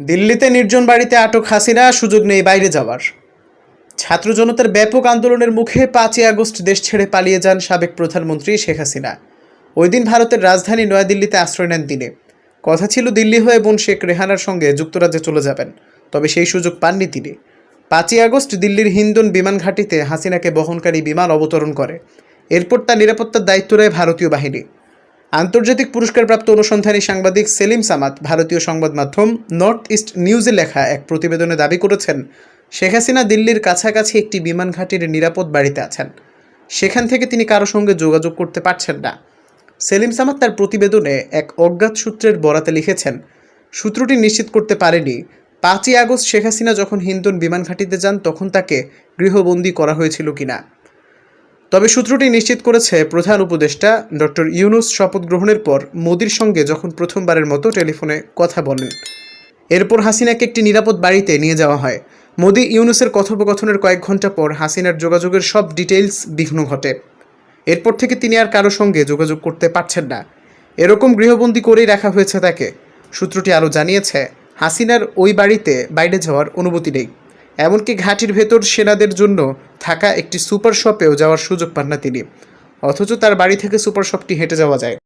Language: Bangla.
দিল্লিতে নির্জন বাড়িতে আটক হাসিনা, সুযোগ নেই বাইরে যাওয়ার। ছাত্র জনতার ব্যাপক আন্দোলনের মুখে পাঁচই আগস্ট দেশ ছেড়ে পালিয়ে যান সাবেক প্রধানমন্ত্রী শেখ হাসিনা। ওই দিন ভারতের রাজধানী নয়াদিল্লিতে আশ্রয় নেন তিনি। কথা ছিল দিল্লি হয়ে বোন শেখ রেহানার সঙ্গে যুক্তরাজ্যে চলে যাবেন, তবে সেই সুযোগ পাননি তিনি। পাঁচই আগস্ট দিল্লির হিন্দন বিমান ঘাঁটিতে হাসিনাকে বহনকারী বিমান অবতরণ করে। এরপর তার নিরাপত্তার দায়িত্ব নেয় ভারতীয় বাহিনী। আন্তর্জাতিক পুরস্কারপ্রাপ্ত অনুসন্ধানী সাংবাদিক সেলিম সামাত ভারতীয় সংবাদ মাধ্যম নর্থ ইস্ট নিউজে লেখা এক প্রতিবেদনে দাবি করেছেন, শেখ হাসিনা দিল্লির কাছাকাছি একটি বিমান ঘাঁটির নিরাপদ বাড়িতে আছেন। সেখান থেকে তিনি কারও সঙ্গে যোগাযোগ করতে পারছেন না। সেলিম সামাত তার প্রতিবেদনে এক অজ্ঞাত সূত্রের বরাতে লিখেছেন, সূত্রটি নিশ্চিত করতে পারেনি। পাঁচই আগস্ট শেখ হাসিনা যখন হিন্দন বিমান ঘাঁটিতে যান, তখন তাকে গৃহবন্দী করা হয়েছিল কিনা? তবে সূত্রটি নিশ্চিত করেছে, প্রধান উপদেষ্টা ডক্টর ইউনুস শপথ গ্রহণের পর মোদির সঙ্গে যখন প্রথমবারের মতো টেলিফোনে কথা বলেন। এরপর হাসিনাকে একটি নিরাপদ বাড়িতে নিয়ে যাওয়া হয়। মোদি ইউনুসের কথোপকথনের কয়েক ঘণ্টা পর হাসিনার যোগাযোগের সব ডিটেইলস বিঘ্ন ঘটে। এরপর থেকে তিনি আর কারও সঙ্গে যোগাযোগ করতে পারছেন না। এরকম গৃহবন্দী করেই রাখা হয়েছে তাকে। সূত্রটি আরও জানিয়েছে, হাসিনার ওই বাড়িতে বাইরে যাওয়ার অনুমতি নেই। এমনকি ঘাটির ভেতর সেনাদের জন্য থাকা একটি সুপার শপেও যাওয়ার সুযোগ পান না তিনি। অথচ তার বাড়ি থেকে সুপার শপটি হেঁটে যাওয়া যায়।